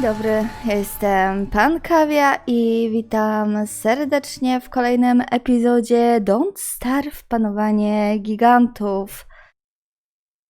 dobry, ja jestem Pan Kawia i witam serdecznie w kolejnym epizodzie Don't Starve panowanie gigantów.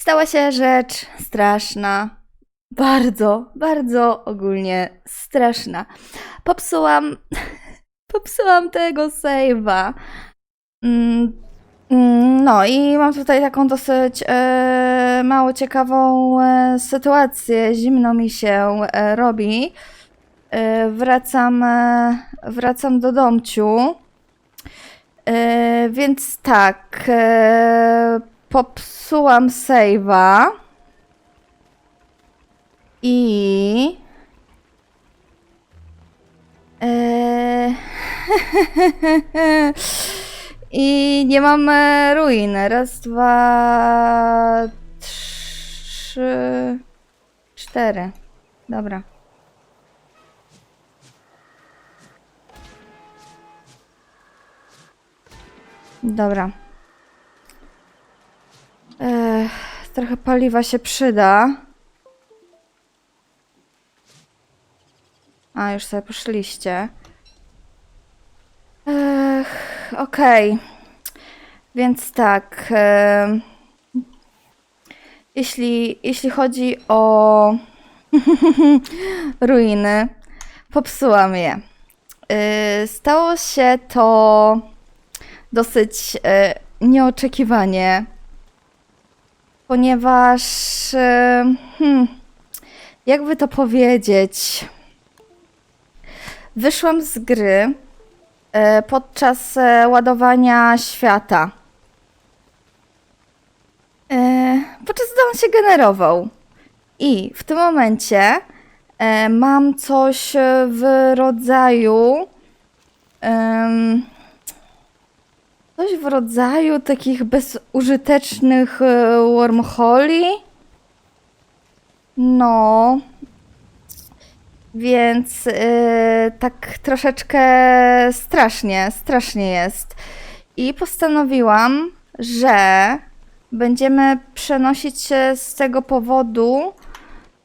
Stała się rzecz straszna. Bardzo, bardzo ogólnie straszna. Popsułam, popsułam tego save'a. Mm, No i mam tutaj taką dosyć e, mało ciekawą e, sytuację. Zimno mi się e, robi. Wracam, wracam do domciu. Więc tak, popsułam save'a. I... I nie mam e, ruin. Raz, dwa, trzy, cztery. Dobra. Dobra. Ech, trochę paliwa się przyda. A, już sobie poszliście. Okej. Więc tak. em, jeśli, jeśli chodzi o ruiny, popsułam je. Y, stało się to dosyć y, nieoczekiwanie, ponieważ, y, hmm, jakby to powiedzieć, wyszłam z gry e, podczas e, ładowania świata. E, Podczas gdy on się generował. I w tym momencie e, mam coś e, w rodzaju. Coś w rodzaju takich bezużytecznych e, wormholi. No, więc yy, tak troszeczkę strasznie, strasznie jest. I postanowiłam, że będziemy przenosić się z tego powodu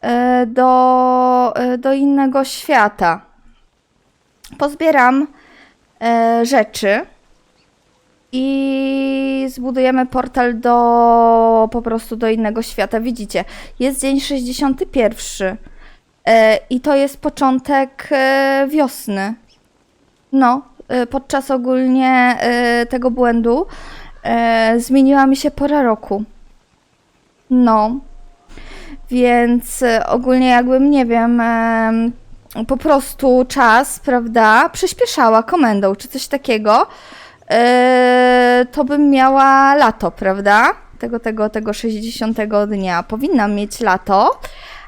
yy, do, yy, do innego świata. Pozbieram yy, rzeczy i zbudujemy portal do po prostu do innego świata. Widzicie, jest dzień 61. E, I to jest początek e, wiosny. No, e, podczas ogólnie tego błędu zmieniła mi się pora roku. No, więc ogólnie jakbym, nie wiem, em, po prostu czas, prawda, przyspieszała komendą czy coś takiego, to bym miała lato, prawda? Tego, tego, tego 60 dnia. Powinnam mieć lato.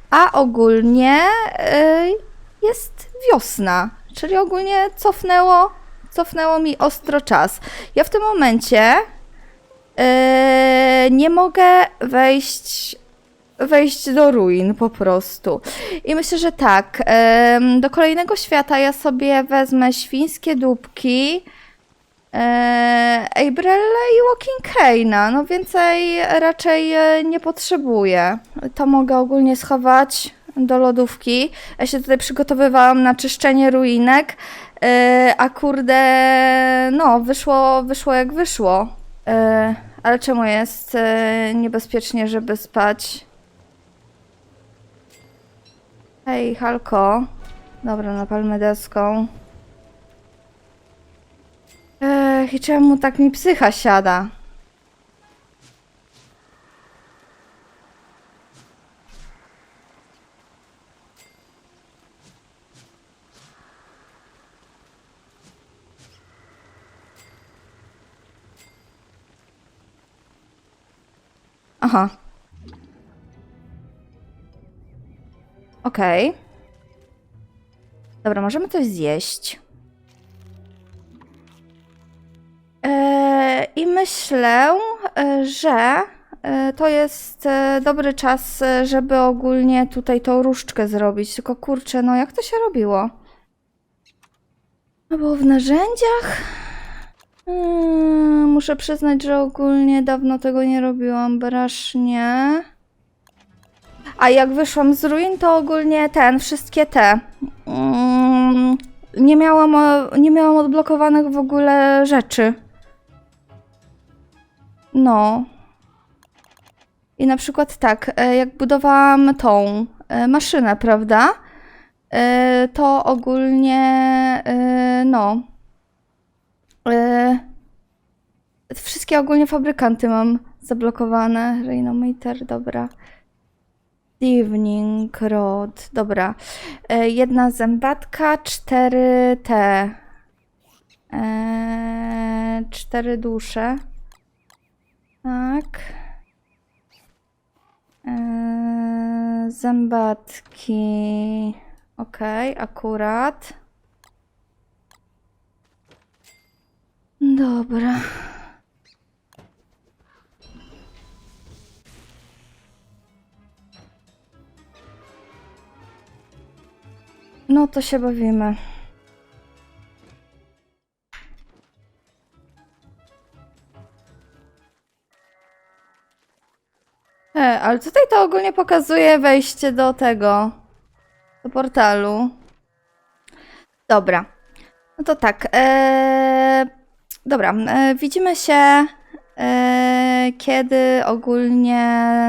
A ogólnie y, jest wiosna, czyli ogólnie cofnęło, cofnęło mi ostro czas. Ja w tym momencie y, nie mogę wejść, wejść do ruin po prostu. I myślę, że tak, em, do kolejnego świata ja sobie wezmę świńskie dupki, Abrella i Walking Kane'a. No więcej raczej e, nie potrzebuję. To mogę ogólnie schować do lodówki. Ja się tutaj przygotowywałam na czyszczenie ruinek, e, a kurde, no wyszło, wyszło jak wyszło. E, ale czemu jest e, niebezpiecznie, żeby spać? Hej, Halko. Dobra, napalmy deską. Ech, i czemu tak mi psycha siada? Aha. Okej. Dobra, możemy coś zjeść. I myślę, e, że e, to jest e, dobry czas, żeby ogólnie tutaj tą różdżkę zrobić. Tylko kurczę, no jak to się robiło? Było w narzędziach? Mm, muszę przyznać, że ogólnie dawno tego nie robiłam. Brasznie. A jak wyszłam z ruin, to ogólnie ten, wszystkie te. Mm, nie, miałam, nie miałam odblokowanych w ogóle rzeczy. No. I na przykład tak, e, jak budowałam tą e, maszynę, prawda? E, To ogólnie, no. Wszystkie ogólnie fabrykanty mam zablokowane. Rhinometer, dobra. Evening Road, dobra. Jedna zębatka, cztery te. Cztery dusze. Tak. E, zębatki. Okej, akurat. Dobra. No to się bawimy. E, ale tutaj to ogólnie pokazuje wejście do tego, do portalu. Dobra. No to tak. E, dobra, e, widzimy się, e, kiedy ogólnie,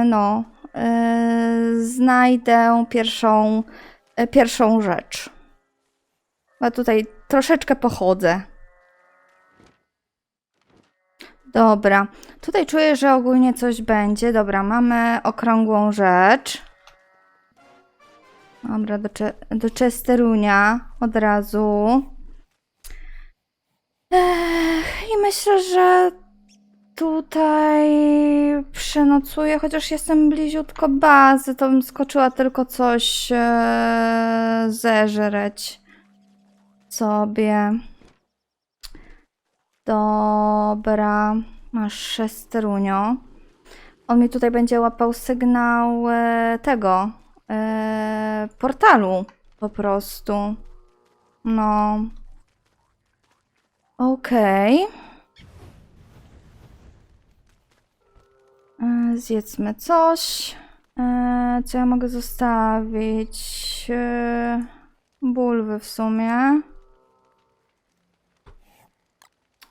no, e, znajdę pierwszą, e, pierwszą rzecz. Bo tutaj troszeczkę pochodzę. Dobra, tutaj czuję, że ogólnie coś będzie. Dobra, mamy okrągłą rzecz. Dobra, do, cze- do Chesterunia od razu. Ech, I myślę, że tutaj przenocuję, chociaż jestem bliziutko bazy, to bym skoczyła tylko coś e, zeżreć sobie. Dobra, masz szesterunio. On mi tutaj będzie łapał sygnał e, tego e, portalu po prostu. No. Okej. E, Zjedzmy coś. E, Co ja mogę zostawić? E, Bulwy w sumie.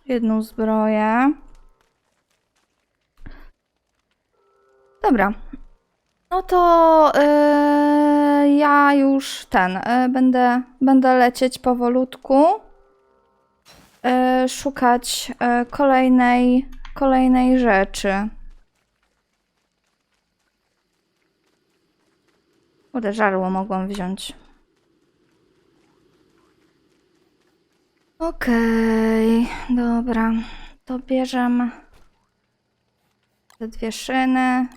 Jedną zbroję. Dobra. No to e, ja już ten e, będę, będę lecieć powolutku. e, szukać e, kolejnej, kolejnej rzeczy. Kurde, żarło mogłam wziąć. Okej, dobra. To bierzemy te dwie szyny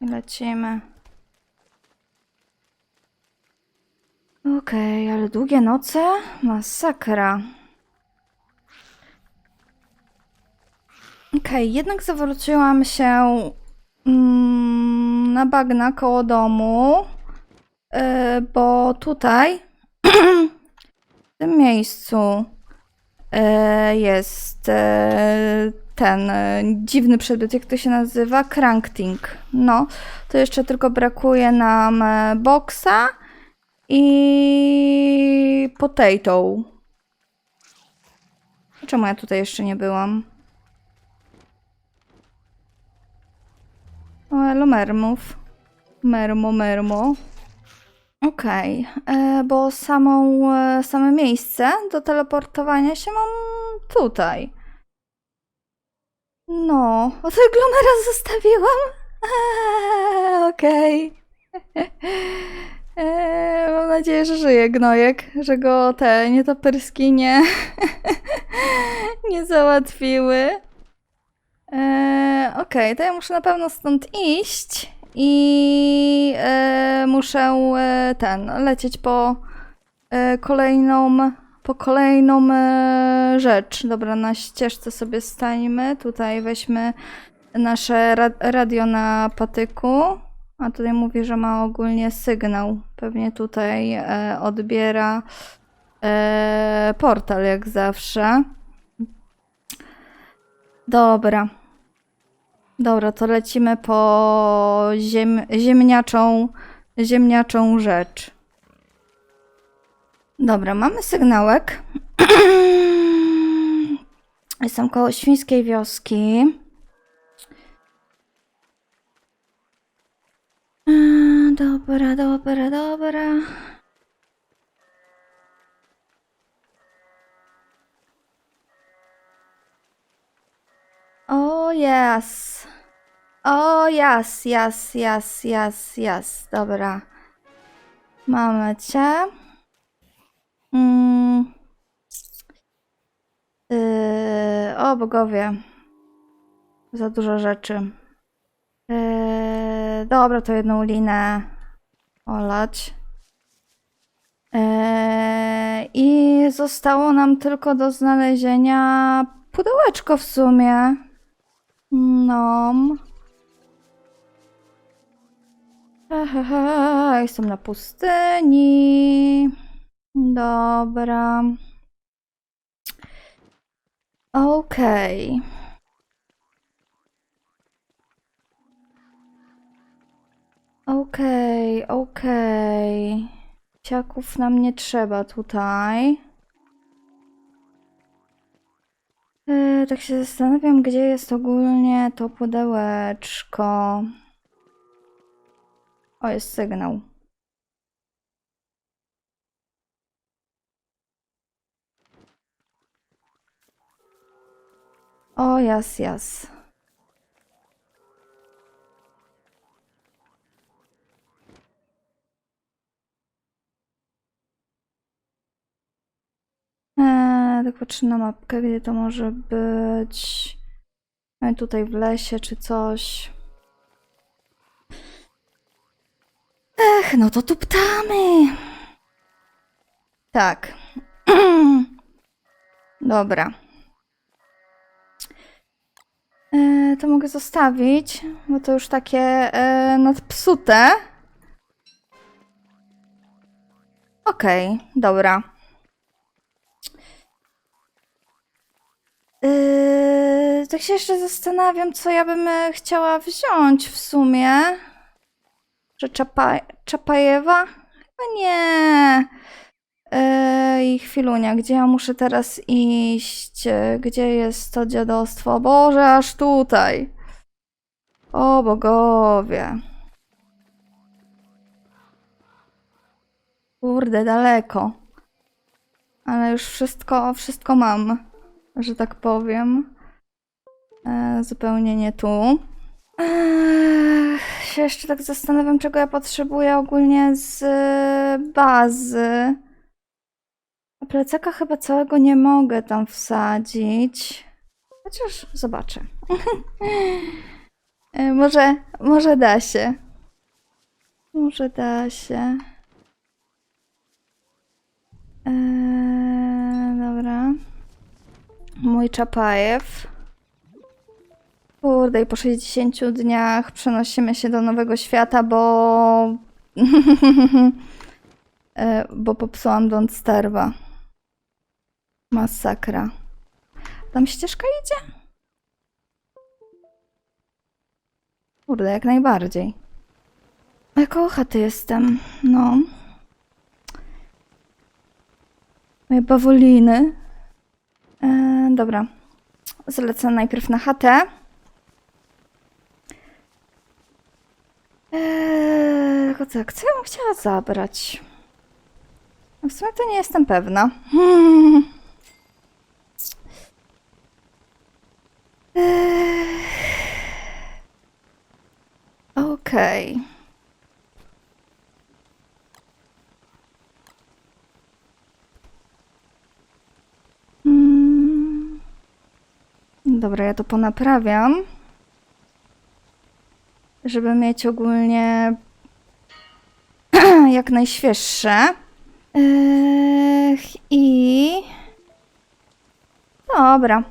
i lecimy. Okej, ale długie noce? Masakra. Okej, jednak zawróciłam się mm, na bagna koło domu, yy, bo tutaj w tym miejscu e, jest e, ten e, dziwny przedmiot, jak to się nazywa? Crankting. No, to jeszcze tylko brakuje nam boksa i potato. Czemu ja tutaj jeszcze nie byłam? O, elo mermów. Mermo, mermo. Okej, e, bo samą, e, same miejsce do teleportowania się mam tutaj. No, o glomera zostawiłam? Okej. Eee, mam nadzieję, że żyje gnojek, że go te nietoperski nie, nie załatwiły. Okej, to ja muszę na pewno stąd iść i e, muszę e, ten lecieć po e, kolejną po kolejną e, rzecz. Dobra, na ścieżce sobie stańmy. Tutaj weźmy nasze ra radio na patyku. A tutaj mówi, że ma ogólnie sygnał. Pewnie tutaj e, odbiera e, portal jak zawsze. Dobra. Dobra, to lecimy po ziem, ziemniaczą, ziemniaczą rzecz. Dobra, mamy sygnałek. Jestem koło świńskiej wioski. Eee, Dobra, dobra, dobra. O, yes. O, yes, yes, yes, yes, yes. Dobra. Mamy cię. Mm. Yy, o, bogowie. Za dużo rzeczy. Yy, dobra, to jedną linę olać. Yy, I zostało nam tylko do znalezienia pudełeczko w sumie. No. Hehehe, jestem na pustyni. Dobra. Okej. Okej, okej. Siaków nam nie trzeba tutaj. E, tak się zastanawiam, gdzie jest ogólnie to pudełeczko. O, jest sygnał. O, jas, jas. Eee, tak patrzę na mapkę, gdzie to może być. E, Tutaj w lesie czy coś. Ech, no to tu ptamy. Tak. Dobra. E, to mogę zostawić, bo to już takie e, nadpsute. Okej, dobra. Yy, tak się jeszcze zastanawiam, co ja bym e, chciała wziąć w sumie. Że Czapa, Czapajewa? Chyba nie. I chwilunia, gdzie ja muszę teraz iść? Gdzie jest to dziadostwo? Boże, aż tutaj. O bogowie. Kurde, daleko. Ale już wszystko, wszystko mam że tak powiem. E, zupełnie nie tu. Ech, się jeszcze tak zastanawiam, czego ja potrzebuję ogólnie z e, bazy. A plecaka chyba całego nie mogę tam wsadzić. Chociaż zobaczę. E, może, może da się. Może da się. Eee, dobra. Mój Czapajew. Kurde, i po 60 dniach przenosimy się do nowego świata, bo. E, bo popsułam Don't Sterwa. Masakra. Tam ścieżka idzie? Kurde, jak najbardziej. Koło chaty jestem. No. Moje bawoliny. E, dobra. Zlecę najpierw na chatę. Eee, tak, co ja bym chciała zabrać? No W sumie to nie jestem pewna. Hmm. Eee. Okej. Mm. Dobra, ja to ponaprawiam. Żeby mieć ogólnie jak najświeższe. Ech, I. Dobra.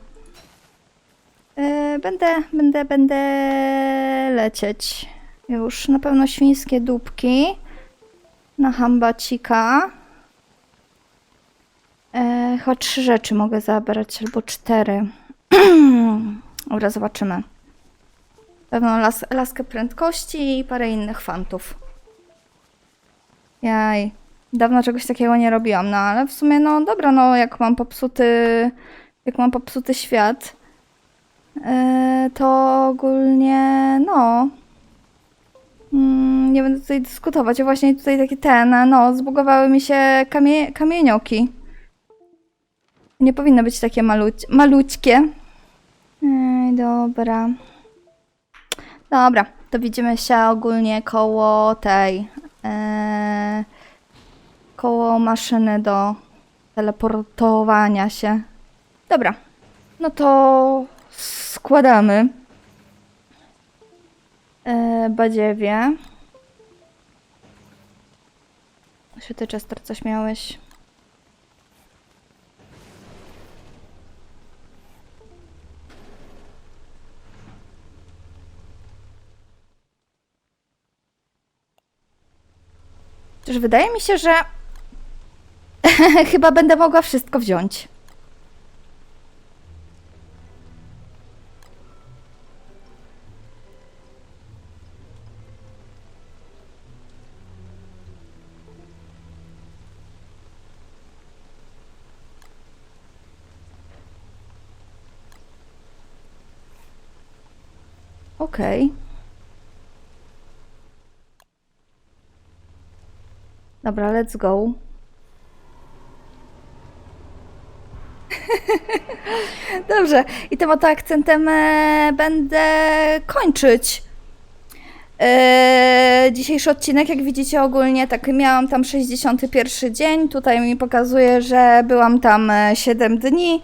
E, Będę, będę, będę lecieć. Już na pewno świńskie dupki. Na hambacika. E, chyba trzy rzeczy mogę zabrać, albo cztery. Dobra, zobaczymy. Pewną las, laskę prędkości i parę innych fantów. Jaj, dawno czegoś takiego nie robiłam, no ale w sumie, no dobra, no jak mam popsuty, jak mam popsuty świat, yy, to ogólnie, no, mm, nie będę tutaj dyskutować, a właśnie tutaj takie ten, no, zbugowały mi się kamie kamienioki. Nie powinny być takie maluć malućkie. Ej, dobra. Dobra, to widzimy się ogólnie koło tej. E, koło maszyny do teleportowania się. Dobra, no to składamy. E, badziewie. Święty Chester, coś miałeś? Też wydaje mi się, że chyba będę mogła wszystko wziąć. Okej. Dobra, let's go. Dobrze, i tym oto akcentem e, będę kończyć e, dzisiejszy odcinek. Jak widzicie, ogólnie tak miałam tam 61 dzień. Tutaj mi pokazuje, że byłam tam e, 7 dni.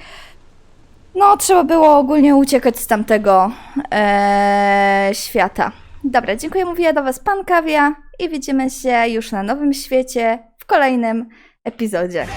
No, trzeba było ogólnie uciekać z tamtego e, świata. Dobra, dziękuję, mówiła do Was Pan Kawia i widzimy się już na nowym świecie w kolejnym epizodzie.